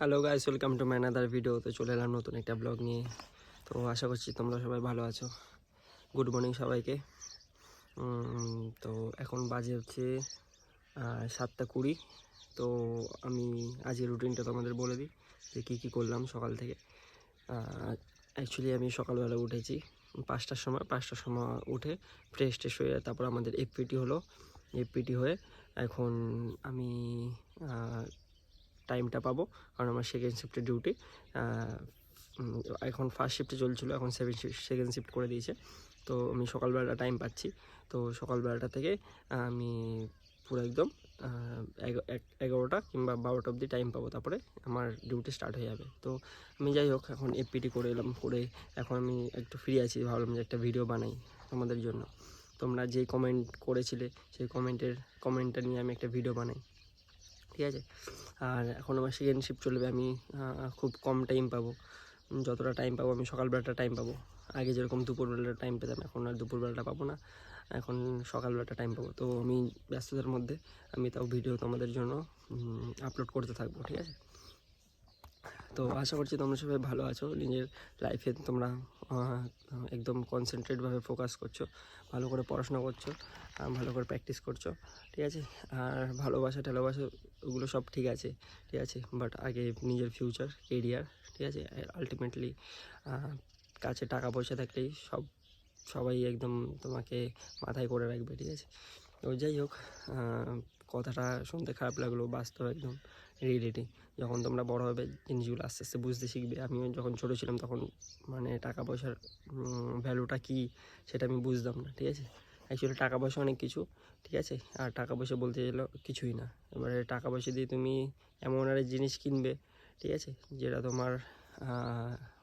Hello guys welcome to man other video তো চলে এলাম নতুন একটা ব্লগ নিয়ে। তো আশা করছি তোমরা সবাই ভালো আছো। গুড মর্নিং সবাইকে। তো এখন বাজে হচ্ছে সাতটা কুড়ি। তো আমি আজকের রুটিনটা তোমাদের বলে দিই যে কী কী করলাম সকাল থেকে। অ্যাকচুয়ালি আমি সকালবেলা উঠেছি পাঁচটার সময়। পাঁচটার সময় উঠে ফ্রেশ ট্রেশ হয়ে তারপর আমাদের এফপিটি হলো। এফপিটি হয়ে এখন আমি টাইমটা পাবো, কারণ আমার সেকেন্ড শিফটের ডিউটি এখন ফার্স্ট শিফটে চলছিল, এখন সেভেন সেকেন্ড শিফট করে দিয়েছে। তো আমি সকালবেলাটা টাইম পাচ্ছি। তো সকালবেলাটা থেকে আমি পুরো একদম এগারোটা কিংবা বারোটা অবধি টাইম পাবো, তারপরে আমার ডিউটি স্টার্ট হয়ে যাবে। তো আমি যাই হোক, এখন এফপিটি করে এলাম, করে এখন আমি একটু ফ্রি আছি, ভাবলাম যে একটা ভিডিও বানাই তোমাদের জন্য। তোমরা যেই কমেন্ট করেছিলে, সেই কমেন্টের কমেন্টটা নিয়ে আমি একটা ভিডিও বানাই। ঠিক আছে? আর এখন আমার সেকেন্ড শিফট চলবে, আমি খুব কম টাইম পাবো। যতটা টাইম পাবো, আমি সকালবেলাটা টাইম পাবো। আগে যেরকম দুপুরবেলাটা টাইম পেতাম, এখন আর দুপুরবেলাটা পাবো না। এখন সকালবেলাটা টাইম পাবো। তো আমি ব্যস্ততার মধ্যে, আমি তাও ভিডিও তোমাদের জন্য আপলোড করতে থাকব, ঠিক আছে? তো আশা করছি তোমরা সবাই ভালো আছো। নিজের লাইফে তোমরা একদম কনসেন্ট্রেটভাবে ফোকাস করছ, ভালো করে পড়াশোনা করছ ভালো করে প্র্যাকটিস করছ, ঠিক আছে? আর ভালোবাসা টালোবাসা ওগুলো সব ঠিক আছে ঠিক আছে? বাট আগে নিজের ফিউচার কেরিয়ার ঠিক আছে? আলটিমেটলি কাছে টাকা পয়সা থাকলেই সব, সবাই একদম তোমাকে মাথায় করে রাখবে, ঠিক আছে? তো যাই হোক কথাটা শুনতে খারাপ লাগল বাস্তব একদম রিয়েলিটি যখন তোমরা বড় হবে, জিনিসগুলো আস্তে আস্তে বুঝতে শিখবে। আমিও যখন ছোটো ছিলাম তখন মানে টাকা পয়সার ভ্যালুটা কী সেটা আমি বুঝতাম না, ঠিক আছে? অ্যাকচুয়ালি টাকা পয়সা অনেক কিছু, ঠিক আছে? আর টাকা পয়সা বলতে গেলে কিছুই না। এবারে টাকা পয়সা দিয়ে তুমি এমন আরেক জিনিস কিনবে, ঠিক আছে? যেটা তোমার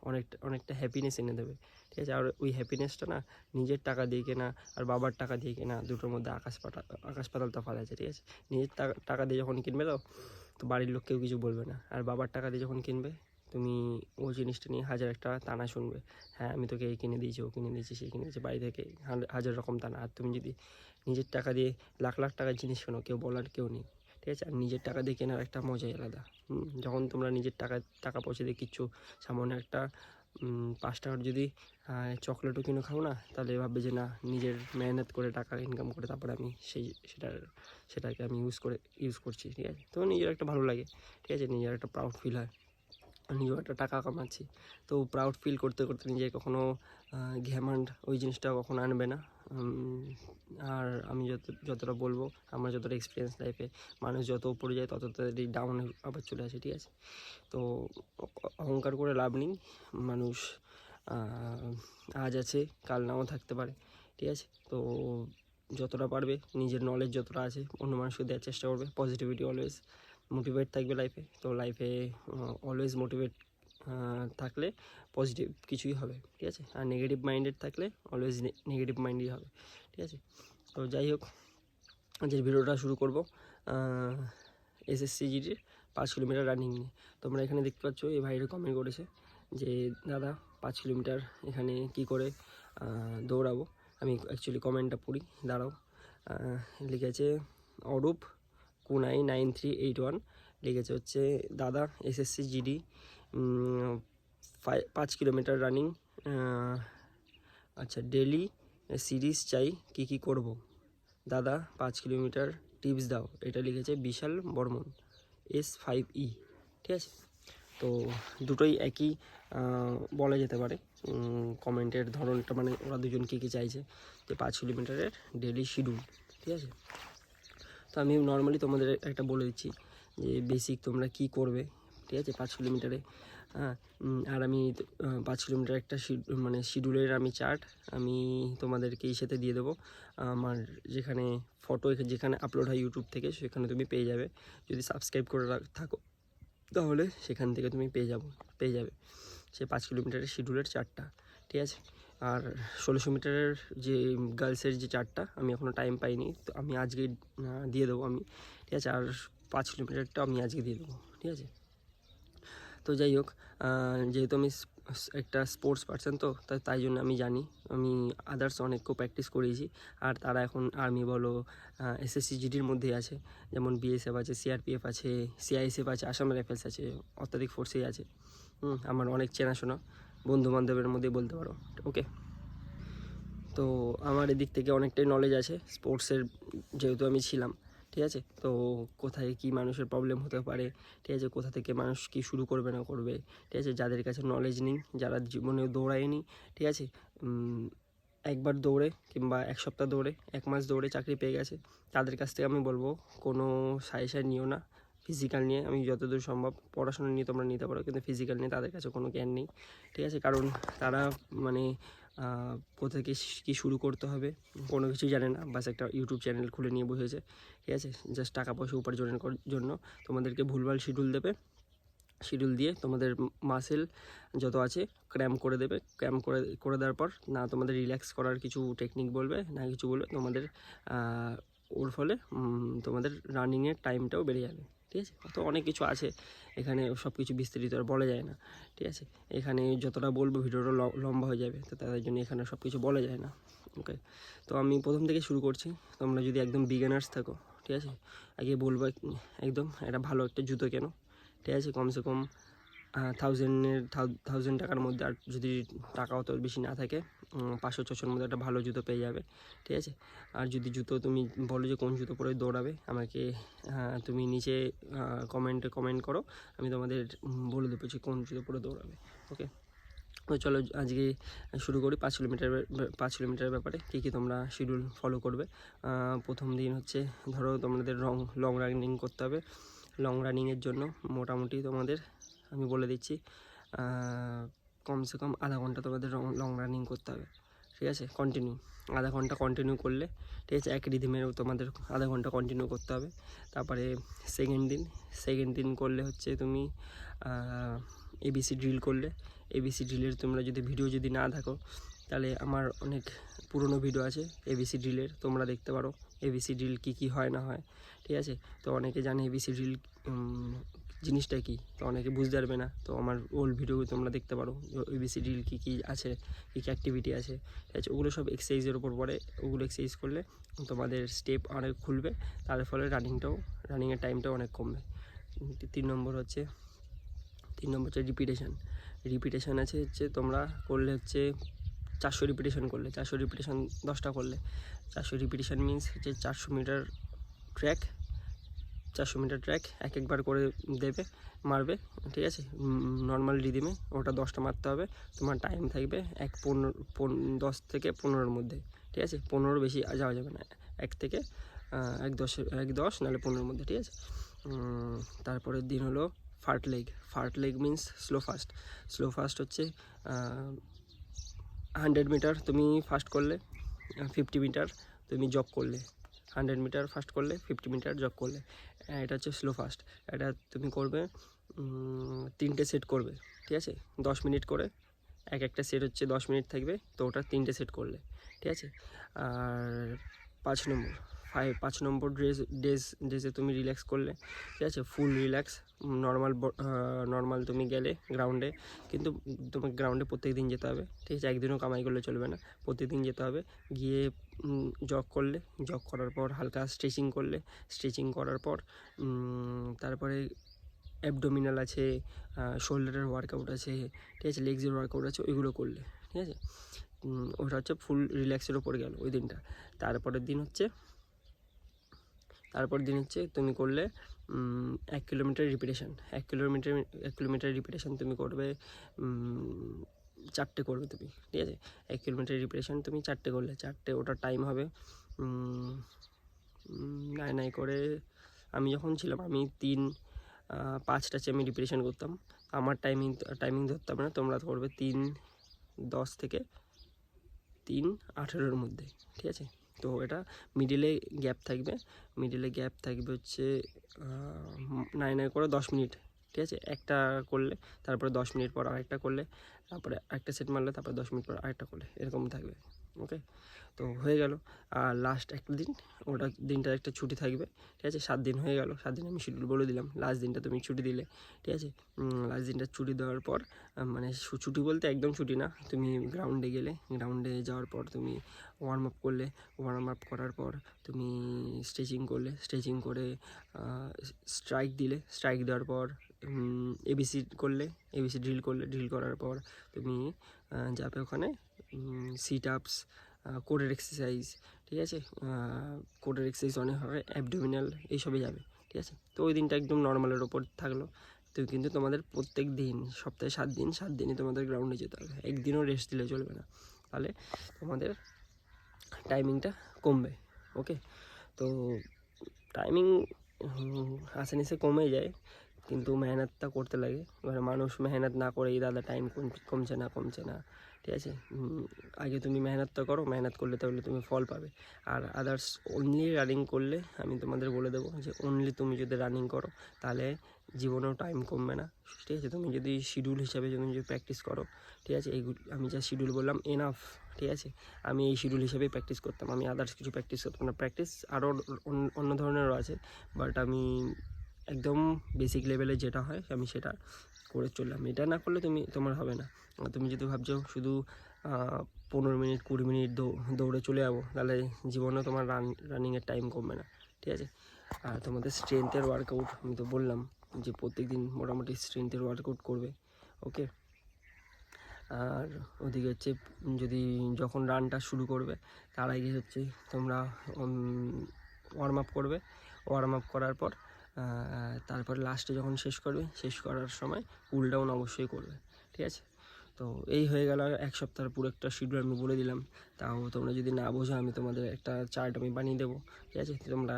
অনেকটা অনেকটা হ্যাপিনেস এনে দেবে, ঠিক আছে? আর ওই হ্যাপিনেসটা না নিজের টাকা দিয়ে কেনা আর বাবার টাকা দিয়ে কেনা, দুটোর মধ্যে আকাশ পাতা, আকাশ পাতাল তফাৎ আছে, ঠিক আছে? নিজের টাকা দিয়ে যখন কিনবে তো তো বাড়ির লোক কেউ কিছু বলবে না। আর বাবার টাকা দিয়ে যখন কিনবে, তুমি ওই জিনিসটা নিয়ে হাজার একটা তানা শুনবে। হ্যাঁ আমি তোকে এই কিনে দিয়েছি, ও কিনে দিয়েছি, সে কিনে দিয়েছি, বাড়ি থেকে হাজার রকম তানা। আর তুমি যদি নিজের টাকা দিয়ে লাখ লাখ টাকার জিনিস কেনো, কেউ বলার কেউ নেই। ঠিক আছে? আর নিজের টাকা দিয়ে কেনার একটা মজাই আলাদা। যখন তোমরা নিজের টাকা টাকা পয়সা দিয়ে কিচ্ছু, সামান্য একটা পাঁচ টাকার যদি চকলেটও কিনে খাও না, তাহলে ভাববে যে না, নিজের মেহনত করে টাকা ইনকাম করে তারপরে আমি সেই সেটার, সেটাকে আমি ইউজ করে ইউজ করছি, ঠিক আছে? তো নিজের একটা ভালো লাগে, ঠিক আছে? নিজের একটা প্রাউড ফিল হয়। নিজেও একটা টাকা কামাচ্ছি। তো প্রাউড ফিল করতে করতে নিজে কখনও ঘ্যামান্ড ওই জিনিসটা কখনো আনবে না। আর আমি যত যতটা বলব, আমার যতটা এক্সপিরিয়েন্স লাইফে মানুষ যত উপরে যায়, তত তাড়াতাড়ি ডাউনে আবার চলে আসে, ঠিক আছে? তো অহংকার করে লাভ নেই, মানুষ আজ আছে, কাল নাও থাকতে পারে, ঠিক আছে? তো যতটা পারবে, নিজের নলেজ যতটা আছে, অন্য মানুষকে দেওয়ার চেষ্টা করবে পজিটিভিটি অলওয়েজ মোটিভেট থাকবে লাইফে তো লাইফে অলওয়েজ মোটিভেট থাকলে পজিটিভ কিছুই হবে, ঠিক আছে? আর নেগেটিভ মাইন্ডেড থাকলে অলওয়েজ নেগেটিভ মাইন্ডই হবে, ঠিক আছে? তো যাই হোক, আজকের ভিডিওটা শুরু করব এসএসসি জিডির পাঁচ কিলোমিটার রানিং নিয়ে। তোমরা এখানে দেখতে পাচ্ছ, এই ভাইয়ের কমেন্ট করেছে যে, দাদা, পাঁচ কিলোমিটার এখানে কি করে দৌড়াবো? আমি অ্যাকচুয়ালি কমেন্টটা পড়ি, দাঁড়াও। লিখেছে, Arup কুনাই nine three eight one. লিখেছে হচ্ছে, দাদা এসএসসি জিডি পাঁচ কিলোমিটার রানিং আচ্ছা ডেলি সিরিজ চাই, কি কি করব? দাদা, পাঁচ কিলোমিটার টিপস দাও। এটা লিখেছে Bishal Barman S five E ঠিক আছে? তো দুটোই একই বলা যেতে পারে। কমেন্টের ধরনটা মানে ওরা দুজন কী কী চাইছে, যে পাঁচ কিলোমিটারের ডেলি শিডিউল ঠিক আছে? তো আমি নর্মালি তোমাদের একটা বলে দিচ্ছি, যে বেসিক তোমরা কি করবে ঠিক আছে, পাঁচ কিলোমিটারে। হ্যাঁ আর আমি পাঁচ কিলোমিটার একটা মানে শিডিউলের আমি চার্ট আমি তোমাদেরকে এই সাথে দিয়ে দেবো। আমার যেখানে ফটো যেখানে আপলোড হয় ইউটিউব থেকে, সেখানে তুমি পেয়ে যাবে। যদি সাবস্ক্রাইব করে থাকো, তাহলে সেখান থেকে তুমি পেয়ে যাব, পেয়ে যাবে। সে পাঁচ কিলোমিটারের শিডিউলের চারটা ঠিক আছে? আর ষোলোশো মিটারের যে গার্লসের যে চারটা আমি এখনও টাইম পাইনি, তো আমি আজকে দিয়ে দেবো আমি, ঠিক আছে? আর পাঁচ কিলোমিটারটা আমি আজকে দিয়ে দেবো, ঠিক আছে? তো যাই হোক যেহেতু আমি একটা স্পোর্টস পার্সন তো তাই জন্য আমি জানি। আমি আদার্স অনেককেও প্র্যাকটিস করিয়েছি। আর তারা এখন আর্মি বলো এসএসসি জিডির মধ্যেই আছে। যেমন বিএসএফ আছে সিআরপিএফ আছে সিআইএসএফ আছে আসাম রাইফেলস আছে, অত্যাধিক ফোর্সেই আছে। আমার অনেক চেনাশোনা বন্ধু বান্ধবের বলতে পারো। ওকে তো আমার এদিক থেকে অনেকটাই নলেজ আছে স্পোর্টসের যেহেতু আমি ছিলাম। ঠিক আছে? তো কোথায় কি মানুষের প্রবলেম হতে পারে, ঠিক আছে? কোথা থেকে মানুষ কি শুরু করবে না করবে, ঠিক আছে? যাদের কাছে নলেজ নেই, যারা জীবনে দৌড়ায়নি, ঠিক আছে? একবার দৌড়ে কিংবা এক সপ্তাহ দৌড়ে, এক মাস দৌড়ে চাকরি পেয়ে গেছে, তাদের কাছ থেকে আমি বলব, কোনো সাজেশান নিও না। ফিজিক্যাল নিয়ে আমি যতদূর সম্ভব পড়াশোনা নিয়ে তোমরা নিতে পারো, কিন্তু ফিজিক্যাল নিয়ে তাদের কাছে কোনো জ্ঞান নেই, ঠিক আছে? কারণ তারা মানে কোথা থেকে কী শুরু করতে হবে, কোনো কিছুই জানে না। বাস একটা ইউটিউব চ্যানেল খুলে নিয়ে বসেছে ঠিক আছে? জাস্ট টাকা পয়সা উপার্জনের জন্য তোমাদেরকে ভুলভাল শিডিউল দেবে। শিডিউল দিয়ে তোমাদের মাসেল যত আছে ক্র্যাম করে দেবে। ক্র্যাম করে করে দেওয়ার পর না তোমাদের রিল্যাক্স করার কিছু টেকনিক বলবে, না কিছু বলবে, তোমাদের ওর ফলে তোমাদের রানিংয়ের টাইমটাও বেড়ে যাবে। ঠিক আছে? তো অনেক কিছু আছে। এখানে সব কিছু বিস্তারিত আর বলা যায় না। ঠিক আছে? এখানে যতটা বলব ভিডিওটা লম্বা হয়ে যাবে। তো তাদের জন্য এখানে সব কিছু বলা যায় না। ওকে? তো আমি প্রথম থেকে শুরু করছি। তোমরা যদি একদম বিগিনার্স থাকো, ঠিক আছে? আগে বলব, একদম একটা ভালো একটা জুতো কেন। ঠিক আছে? কমসে কম থাউজেন্ডের থাউজেন্ড টাকার মধ্যে আর যদি টাকা অত বেশি না থাকে পাঁচশো ছশোর মধ্যে একটা ভালো জুতো পেয়ে যাবে, ঠিক আছে? আর যদি জুতো তুমি বলো যে কোন জুতো পরে দৌড়াবে, আমাকে তুমি নিচে কমেন্টে কমেন্ট করো, আমি তোমাদের বলে দেবো যে কোন জুতো পরে দৌড়াবে ওকে তো চলো আজকে শুরু করি পাঁচ কিলোমিটার পাঁচ কিলোমিটারের ব্যাপারে, কী কী তোমরা শিডিউল ফলো করবে। প্রথম দিন হচ্ছে, ধরো তোমাদের রং লং রানিং করতে হবে লং রানিংয়ের জন্য মোটামুটি তোমাদের আমি বলে দিচ্ছি কমসে কম আধা ঘণ্টা তোমাদের লং রানিং করতে হবে, ঠিক আছে? কন্টিনিউ আধা ঘণ্টা কন্টিনিউ করলে, ঠিক আছে? এক রিদিমে তোমাদের আধা ঘণ্টা কন্টিনিউ করতে হবে। তারপরে সেকেন্ড দিন সেকেন্ড দিন করলে হচ্ছে তুমি এবিসি ড্রিল করলে এবিসি ড্রিলের তোমরা যদি ভিডিও যদি না থাকো তাহলে আমার অনেক পুরনো ভিডিও আছে এবিসি ড্রিলের তোমরা দেখতে পারো এবিসি ড্রিল কী কী হয় না হয়, ঠিক আছে? তো অনেকে জানে এবিসি ড্রিল জিনিসটা কি? তো অনেকে বুঝতে পারবে না। তো আমার ওল্ড ভিডিও তোমরা দেখতে পারো এবিসি ড্রিল কী কী আছে, কী কী অ্যাক্টিভিটি আছে। ঠিক আছে, ওগুলো সব এক্সারসাইজের উপর পড়ে। ওগুলো এক্সারসাইজ করলে তোমাদের স্টেপ অনেক খুলবে। তার ফলে রানিংটাও রানিংয়ের টাইমটাও অনেক কমবে। তিন নম্বর হচ্ছে, তিন নম্বর হচ্ছে রিপিটেশন রিপিটেশন আছে হচ্ছে তোমরা করলে হচ্ছে চারশো রিপিটেশন করলে। চারশো রিপিটেশন দশটা করলে। চারশো রিপিটেশন মিন্স হচ্ছে চারশো মিটার ট্র্যাক চারশো মিটার ট্র্যাক এক একবার করে দেবে, মারবে, ঠিক আছে? নর্মাল রিদিমে ওটা দশটা মারতে হবে, তোমার টাইম থাকবে এক পনেরো, পন- দশ থেকে পনেরোর মধ্যে, ঠিক আছে? পনেরোর বেশি যাওয়া যাবে না, এক থেকে এক দশ এক দশ নাহলে পনেরোর মধ্যে, ঠিক আছে? তারপরের দিন হলো fartlek fartlek means slow fast slow fast হচ্ছে হান্ড্রেড মিটার তুমি ফাস্ট করলে ফিফটি মিটার তুমি জব করলে হান্ড্রেড মিটার ফার্স্ট করলে ফিফটি মিটার জগ করলে। আহ, এটা হচ্ছে স্লো ফাস্ট। এটা তুমি করবে তিনটে সেট করবে ঠিক আছে? দশ মিনিট করে এক একটা সেট হচ্ছে দশ মিনিট থাকবে তো ওটা তিনটে সেট করলে ঠিক আছে? আর পাঁচ নম্বর। ফাইভ পাঁচ নম্বর ড্রেস ড্রেস ড্রেসে তুমি রিল্যাক্স করলে, ঠিক আছে? ফুল রিল্যাক্স নর্মাল নর্মাল তুমি গেলে গ্রাউন্ডে কিন্তু তোমাকে গ্রাউন্ডে প্রত্যেক দিন যেতে হবে, ঠিক আছে? একদিনও কামাই করলে চলবে না প্রত্যেকদিন যেতে হবে। গিয়ে জগ করলে জগ করার পর হালকা স্ট্রেচিং করলে স্ট্রেচিং করার পর তারপরে অ্যাবডোমিনাল আছে শোল্ডারের ওয়ার্কআউট আছে, ঠিক আছে? লেগসের ওয়ার্কআউট আছে, ওইগুলো করলে, ঠিক আছে? ওটা হচ্ছে ফুল রিল্যাক্সের ওপর গেল ওই দিনটা। তারপরের দিন হচ্ছে তারপর দিন হচ্ছে তুমি করলে এক কিলোমিটার রিপিটেশন এক কিলোমিটার এক কিলোমিটার রিপিটেশন তুমি করবে চারটে করবে তুমি, ঠিক আছে? এক কিলোমিটার রিপিটেশন তুমি চারটে করলে, চারটে ওটার টাইম হবে নাই নাই করে আমি যখন ছিলাম, আমি তিন পাঁচটা চেয়ে আমি রিপিটেশন করতাম। আমার টাইমিং টাইমিং ধরতাম না, তোমরা করবে তিন, দশ থেকে তিন, আঠেরোর মধ্যে, ঠিক আছে? তো এটা মিডিলে গ্যাপ থাকবে। মিডিলে গ্যাপ থাকবে হচ্ছে নাই নাই করে দশ মিনিট, ঠিক আছে? একটা করলে, তারপরে দশ মিনিট পর আরেকটা করলে, তারপরে একটা সেট মারলে, তারপরে দশ মিনিট পর আরেকটা করলে, এরকম থাকবে। ওকে তো হয়ে গেল। আর লাস্ট একটা দিন, ওটা দিনটা একটা ছুটি থাকবে, ঠিক আছে? সাত দিন হয়ে গেল, সাত দিন আমি শিডিউল বলে দিলাম। লাস্ট দিনটা তুমি ছুটি দিলে, ঠিক আছে? লাস্ট দিনটা ছুটি দেওয়ার পর মানে ছুটি বলতে একদম ছুটি না। তুমি গ্রাউন্ডে গেলে গ্রাউন্ডে যাওয়ার পর তুমি ওয়ার্ম আপ করলে ওয়ার্ম আপ করার পর তুমি স্ট্রেচিং করলে স্ট্রেচিং করে স্ট্রাইক দিলে স্ট্রাইক দেওয়ার পর এবিসি করলে এবিসি ড্রিল করলে ড্রিল করার পর তুমি যাবে ওখানে সিট আপস কোডের এক্সারসাইজ ঠিক আছে? কোডের এক্সারসাইজ অনেক হবে অ্যাবডোমিনাল এইসবই যাবে, ঠিক আছে? তো ওই দিনটা একদম নর্মালের ওপর থাকল। তো কিন্তু তোমাদের প্রত্যেক দিন, সপ্তাহে সাত দিন, সাত দিনই তোমাদের গ্রাউন্ডে যেতে হবে। একদিনও রেস্ট দিলে চলবে না। তাহলে তোমাদের টাইমিংটা কমবে ওকে তো টাইমিং আসানিসে কমে যায়, কিন্তু মেহনতটা করতে লাগে। এবার মানুষ মেহনত না করে এই দাদা টাইম কমছে না কমছে না। ঠিক আছে? আগে তুমি মেহনতটা করো, মেহনত করলে তাহলে তুমি ফল পাবে। আর আদার্স অনলি রানিং করলে আমি তোমাদের বলে দেবো যে অনলি তুমি যদি রানিং করো, তাহলে জীবনেও টাইম কমবে না। ঠিক আছে? তুমি যদি শিডিউল হিসাবে তুমি যদি প্র্যাকটিস করো, ঠিক আছে? এইগুলো আমি যা শিডিউল বললাম এনাফ ঠিক আছে? আমি এই শিডিউল হিসাবেই প্র্যাকটিস করতাম। আমি আদার্স কিছু প্র্যাকটিস করতাম না। প্র্যাকটিস আরও অন্য- ধরনেরও আছে বাট আমি একদম বেসিক লেভেলে যেটা হয়, আমি সেটা করে চললাম। এটা না করলে তুমি, তোমার হবে না। তুমি যদি ভাবছ শুধু পনেরো মিনিট, কুড়ি মিনিট দৌড়ে চলে যাব, তাহলে জীবনে তোমার রান রানিংয়ের টাইম কমবে না। ঠিক আছে? আর তোমাদের স্ট্রেংথের ওয়ার্কআউট আমি তো বললাম যে প্রত্যেক দিন মোটামুটি স্ট্রেংথের ওয়ার্কআউট করবে। ওকে আর ওদিকে হচ্ছে, যদি যখন রানটা শুরু করবে, তার আগে হচ্ছে তোমরা ওয়ার্ম আপ করবে। ওয়ার্ম আপ করার পর তারপর লাস্টে যখন শেষ করবে, শেষ করার সময় কুল ডাউন অবশ্যই করবে, ঠিক আছে? তো এই হয়ে গেল এক সপ্তাহের পুরো একটা শিডিউল আমি বলে দিলাম। তাও তোমরা যদি না বোঝো, আমি তোমাদের একটা চার্ট আমি বানিয়ে দেবো, ঠিক আছে? তোমরা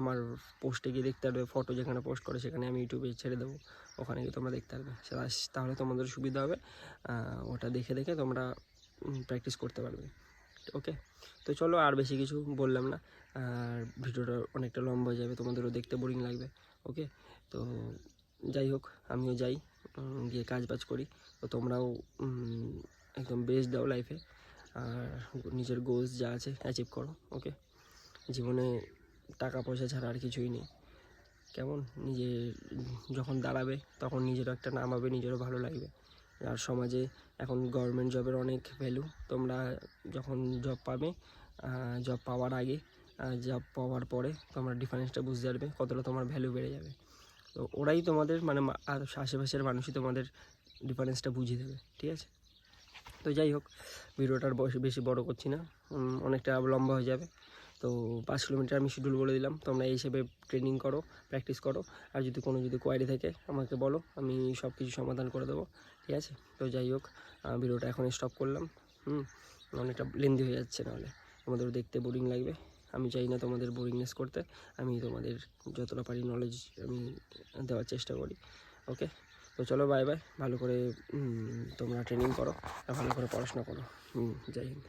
আমার পোস্টে গিয়ে দেখতে পারবে ফটো যেখানে পোস্ট করে সেখানে আমি ইউটিউবে ছেড়ে দেবো, ওখানে গিয়ে তোমরা দেখতে পারবে। তাহলে তোমাদের সুবিধা হবে ওটা দেখে দেখে তোমরা প্র্যাকটিস করতে পারবে। ওকে তো চলো আর বেশি কিছু বললাম না। আর ভিডিওটা অনেকটা লম্বা হয়ে যাবে, তোমাদেরও দেখতে বোরিং লাগবে। ওকে তো যাই হোক, আমিও যাই গিয়ে কাজ বাজ করি। তো তোমরাও একদম বেস্ট দাও লাইফে আর নিজের গোলস যা আছে অ্যাচিভ করো। ওকে জীবনে টাকা পয়সা ছাড়া আর কিছুই নেই। কেমন? নিজে যখন দাঁড়াবে, তখন নিজেরও একটা নাম হবে, নিজেরও ভালো লাগবে। আর সমাজে এখন গভর্নমেন্ট জবের অনেক ভ্যালু তোমরা যখন জব পাবে জব পাওয়ার আগে জব পাওয়ার পরে তোমরা ডিফারেন্সটা বুঝতে পারবে, কতটা তোমার ভ্যালু বেড়ে যাবে। তো ওরাই তোমাদের মানে আশেপাশের মানুষই তোমাদের ডিফারেন্সটা বুঝিয়ে দেবে, ঠিক আছে? তো যাই হোক ভিডিওটার বেশি বড় করছি না অনেকটা লম্বা হয়ে যাবে। তো পাঁচ কিলোমিটার আমি শিডিউল বলে দিলাম। তোমরা এই হিসেবে ট্রেনিং করো প্র্যাকটিস করো। আর যদি কোনো যদি কোয়ারি থাকে, আমাকে বলো। আমি সব কিছু সমাধান করে দেবো। ঠিক আছে? তো যাই হোক ভিডিওটা এখন স্টপ করলাম। হুম, অনেকটা লেন্দি হয়ে যাচ্ছে নাহলে। তোমাদের দেখতে বোরিং লাগবে। আমি চাই না তোমাদের বোরিংনেস করতে। আমি তোমাদের যতটা পারি নলেজ আমি দেওয়ার চেষ্টা করি। ওকে তো চলো বাই বাই ভালো করে তোমরা ট্রেনিং করো। আর ভালো করে পড়াশোনা করো। হুম জয় হিন্দ